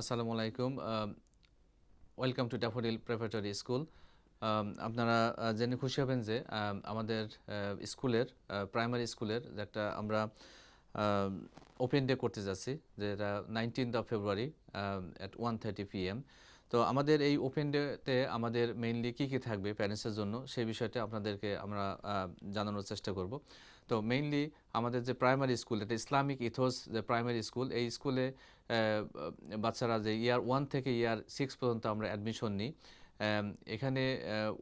আসসালামু আলাইকুম। Welcome to Daffodil preparatory school আপনারা জেনে খুশি হবেন যে আমাদের স্কুলের প্রাইমারি স্কুলের একটা আমরা ওপেন ডে করতে যাচ্ছি যেটা nineteenth of February at one thirty PM তো আমাদের এই ওপেন ডেতে আমাদের মেইনলি কী কী থাকবে প্যারেন্টসের জন্য, সেই বিষয়টা আপনাদেরকে আমরা জানানোর চেষ্টা করব। তো মেইনলি আমাদের যে প্রাইমারি স্কুল এটা ইসলামিক ইথোস যে প্রাইমারি স্কুল এই স্কুলে বাচ্চারা যে ইয়ার ওয়ান থেকে ইয়ার সিক্স পর্যন্ত আমরা অ্যাডমিশন নিই। এখানে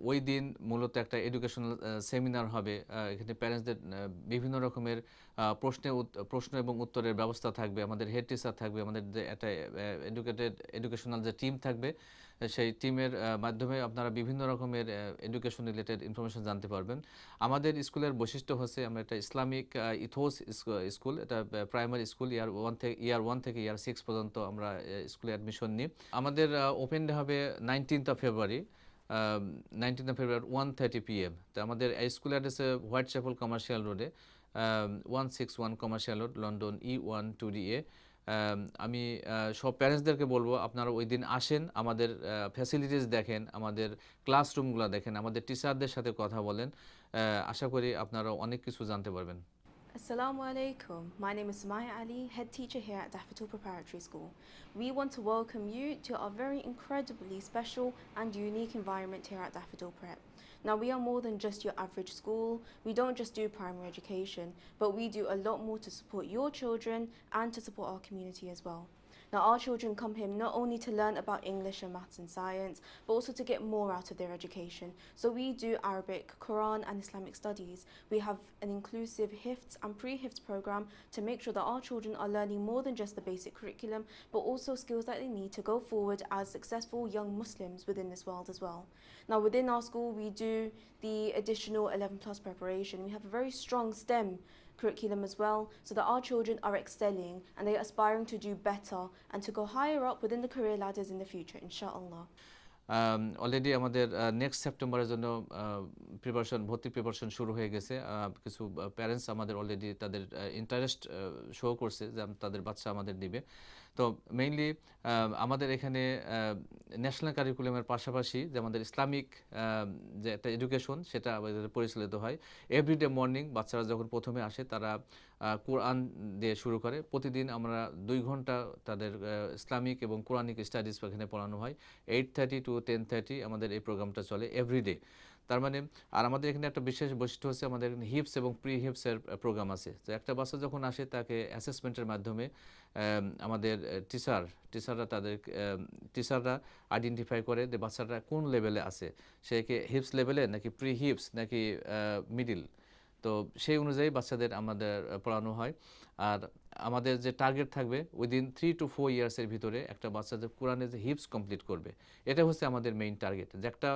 ওই দিন মূলত একটা এডুকেশনাল সেমিনার হবে। এখানে প্যারেন্টসদের বিভিন্ন রকমের প্রশ্নে প্রশ্ন এবং উত্তরের ব্যবস্থা থাকবে। আমাদের হেড টিচার থাকবে। আমাদের একটা এডুকেটেড এডুকেশনাল যে টিম থাকবে সেই টিমের মাধ্যমে আপনারা বিভিন্ন রকমের এডুকেশন রিলেটেড ইনফরমেশন জানতে পারবেন। আমাদের স্কুলের বৈশিষ্ট্য হচ্ছে আমরা একটা ইসলামিক ইথোস স্কুল, এটা প্রাইমারি স্কুল ইয়ার ওয়ান থেকে ইয়ার ওয়ান থেকে ইয়ার সিক্স পর্যন্ত আমরা স্কুলে অ্যাডমিশন নিই। আমাদের ওপেন হবে nineteenth of February nineteenth of February one thirty PM তো আমাদের স্কুল অ্যাড্রেসে হোয়াইট চ্যাপেল কমার্শিয়াল রোডে one six one commercial road London E one two D A আমি সব প্যারেন্টসদেরকে বলব, আপনারা ওই দিন আসেন, আমাদের ফ্যাসিলিটিস দেখেন, আমাদের ক্লাসরুমগুলো দেখেন, আমাদের টিচারদের সাথে কথা বলেন আশা করি আপনারা অনেক কিছু জানতে পারবেন। Assalamu alaikum. My name is Maya Ali, head teacher here at Daffodil Preparatory School. We want to welcome you to our very incredibly special and unique environment here at Daffodil Prep. Now, we are more than just your average school. We don't just do primary education, but we do a lot more to support your children and to support our community as well. Now, our children come here not only to learn about English and maths and science, but also to get more out of their education. So, we do Arabic, Quran, and Islamic studies. We have an inclusive HIFTS and pre HIFTS program to make sure that our children are learning more than just the basic curriculum, but also skills that they need to go forward as successful young Muslims within this world as well. Now, within our school, we do the additional 11 plus preparation. We have a very strong STEM curriculum as well, so that our children are excelling and they are aspiring to do better and to go higher up within the career ladders in the future, inshallah. Already আমাদের next সেপ্টেম্বরের জন্য preparation ভর্তি preparation শুরু হয়ে গেছে কিছু parents আমাদের already তাদের ইন্টারেস্ট শো করছে যে তাদের বাচ্চা আমাদের দিবে তো মেইনলি আমাদের এখানে ন্যাশনাল কারিকুলামের পাশাপাশি যে আমাদের ইসলামিক যে একটা এডুকেশন সেটা আমাদের পরিচালিত হয়। এভরিডে মর্নিং বাচ্চারা যখন প্রথমে আসে তারা কোরআন দিয়ে শুরু করে। প্রতিদিন আমরা দুই ঘণ্টা তাদের ইসলামিক এবং কোরআনিক স্টাডিজ এখানে পড়ানো হয়। Eight thirty to ten thirty আমাদের এই প্রোগ্রামটা চলে এভরিডে তার মানে আর আমাদের এখানে একটা বিশেষ বৈশিষ্ট্য হচ্ছে আমাদের এখানে হিপস এবং প্রি হিপসের প্রোগ্রাম আছে। তো একটা বাচ্চা যখন আসে তাকে অ্যাসেসমেন্টের মাধ্যমে আমাদের টিচার টিচাররা তাদের টিচাররা আইডেন্টিফাই করে যে বাচ্চাটা কোন লেভেলে আছে। সে কি হিপস লেভেলে নাকি প্রি হিপস নাকি মিডিল তো সেই অনুযায়ী বাচ্চাদের আমাদের পড়ানো হয়। আর আমাদের যে টার্গেট থাকবে উইদিন থ্রি টু ফোর ইয়ার্সের ভিতরে একটা বাচ্চা যে কোরআনের যে হিপস কমপ্লিট করবে, এটা হচ্ছে আমাদের মেইন টার্গেট যে একটা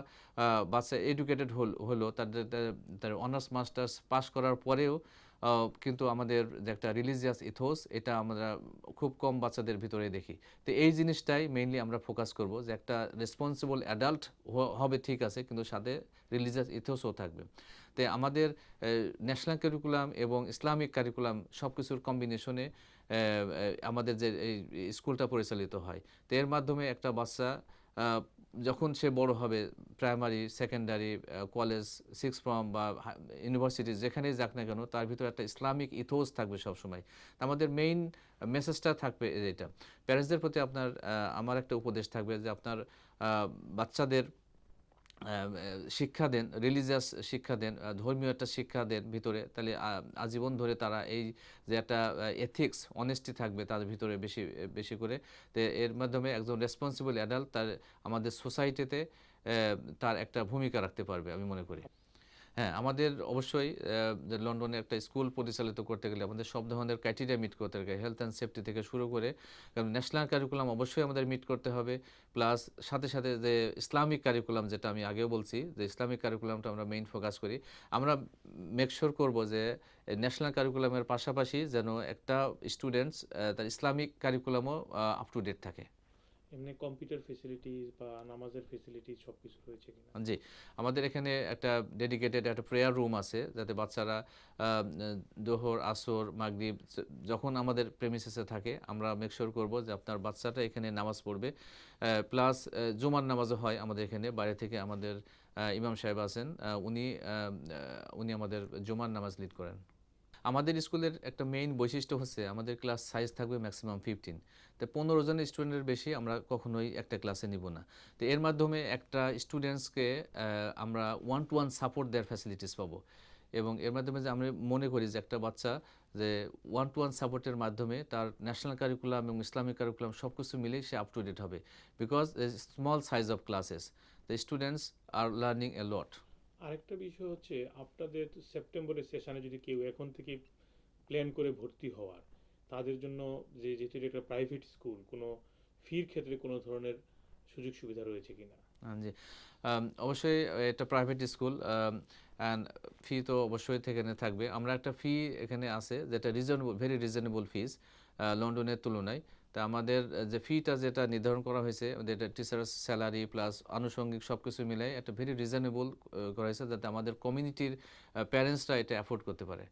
বাচ্চা এডুকেটেড হল, হলো তাদের তার অনার্স মাস্টার্স পাস করার পরেও কিন্তু আমাদের যে একটা রিলিজিয়াস ইথোস এটা আমরা খুব কম বাচ্চাদের ভিতরে দেখি। তো এই জিনিসটাই মেইনলি আমরা ফোকাস করব যে একটা রেসপন্সিবল অ্যাডাল্ট হবে ঠিক আছে, কিন্তু সাথে রিলিজিয়াস ইথোসও থাকবে। তো আমাদের ন্যাশনাল কারিকুলাম এবং ইসলামিক কারিকুলাম সব কিছুর কম্বিনেশনে আমাদের যে স্কুলটা পরিচালিত হয়। তো এর মাধ্যমে একটা বাচ্চা যখন সে বড় হবে primary secondary college six form বা ইউনিভার্সিটি যেখানেই যাক না কেন, তার ভিতরে একটা ইসলামিক ইথোস থাকবে সবসময়। আমাদের মেইন মেসেজটা থাকবে এটা প্যারেন্টসদের প্রতি আপনার আমার একটা উপদেশ থাকবে যে আপনার বাচ্চাদের শিক্ষা দেন রিলিজিয়াস শিক্ষা দেন ধর্মীয় একটা শিক্ষা দেন ভিতরে, তাহলে আজীবন ধরে তারা এই যে একটা এথিক্স অনেস্টি থাকবে তার ভিতরে বেশি বেশি করে। তো এর মাধ্যমে একজন রেসপন্সিবল অ্যাডাল্ট তার, আমাদের সোসাইটিতে তার একটা ভূমিকা রাখতে পারবে আমি মনে করি। হ্যাঁ আমাদের অবশ্যই লন্ডনে একটা স্কুল পরিচালিত করতে গেলে আমাদের সব ধরনের ক্রাইটেরিয়া মিট করতে হবে। হেলথ অ্যান্ড সেফটি থেকে শুরু করে, কারণ ন্যাশনাল কারিকুলাম অবশ্যই আমাদের মিট করতে হবে। প্লাস সাথে সাথে যে ইসলামিক কারিকুলাম যেটা আমি আগেও বলছি, যে ইসলামিক কারিকুলামটা আমরা মেইন ফোকাস করি। আমরা মেকশোর করব যে ন্যাশনাল কারিকুলামের পাশাপাশি যেন একটা স্টুডেন্টস তার ইসলামিক কারিকুলামও আপ টু ডেট থাকে। এমনি কম্পিউটার ফেসিলিটিস বা নামাজের ফেসিলিটিস রয়েছে কিনা? জি, আমাদের এখানে একটা ডেডিকেটেড একটা প্রেয়ার রুম আছে, যাতে বাচ্চারা দোহর, আসর, মাগরিব যখন আমাদের প্রেমিসেসে থাকে, আমরা মেকশোর করব যে আপনার বাচ্চাটা এখানে নামাজ পড়বে। প্লাস জুমার নামাজও হয় আমাদের এখানে, বাইরে থেকে আমাদের ইমাম সাহেব আছেন উনি উনি আমাদের জুমার নামাজ লিড করেন। আমাদের স্কুলের একটা মেইন বৈশিষ্ট্য হচ্ছে আমাদের ক্লাস সাইজ থাকবে ম্যাক্সিমাম ফিফটিন তো পনেরো জন স্টুডেন্টের বেশি আমরা কখনোই একটা ক্লাসে নিব না। তো এর মাধ্যমে একটা স্টুডেন্টসকে আমরা ওয়ান টু ওয়ান সাপোর্ট দেওয়ার ফ্যাসিলিটিস পাবো। এবং এর মাধ্যমে যে আমরা মনে করি যে একটা বাচ্চা যে ওয়ান টু ওয়ান সাপোর্টের মাধ্যমে তার ন্যাশনাল কারিকুলাম এবং ইসলামিক কারিকুলাম সব কিছু মিলেই সে আপ টু ডেট হবে because small size of classes the students are learning a lot আরেকটা বিষয় হচ্ছে আপনাদের সেপ্টেম্বরের সেশনে যদি কেউ এখন থেকে প্ল্যান করে ভর্তি হওয়ার, তাদের জন্য যে যেহেতু এটা একটা প্রাইভেট স্কুল কোনো ফির ক্ষেত্রে কোনো ধরনের সুযোগ সুবিধা রয়েছে কিনা? জি। অবশ্যই এটা প্রাইভেট স্কুল অ্যান্ড ফি তো অবশ্যই এখানে থাকবে। আমরা একটা ফি এখানে আছে যেটা রিজনেবল ভেরি রিজনেবল ফিস লন্ডনের তুলনায়। তা আমাদের যে ফিটা যেটা নির্ধারণ করা হয়েছে যেটা টিচার্স স্যালারি প্লাস আনুষঙ্গিক সব কিছু মিলাই একটা ভেরি রিজনেবল করা হয়েছে যাতে আমাদের কমিউনিটির প্যারেন্টসরা এটা অ্যাফোর্ড করতে পারে।